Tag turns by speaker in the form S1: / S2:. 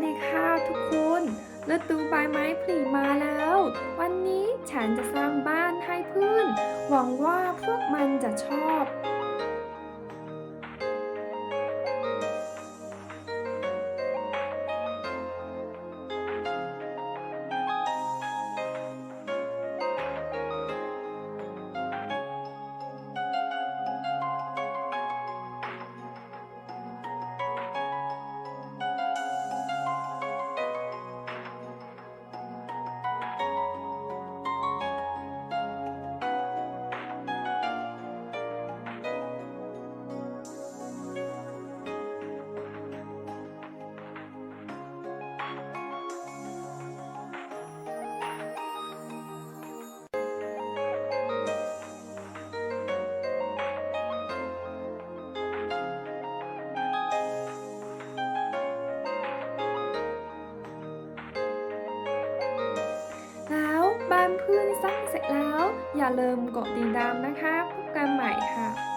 S1: วัสดีค่ะทุกคนฤดูใบไม้ผลิมาแล้ว วันนี้ฉันจะสร้างบ้าน พื่อนสร้างเสร็จแล้ว อย่าลืมกดติดตามนะคะพบกันใหม่ค่ะ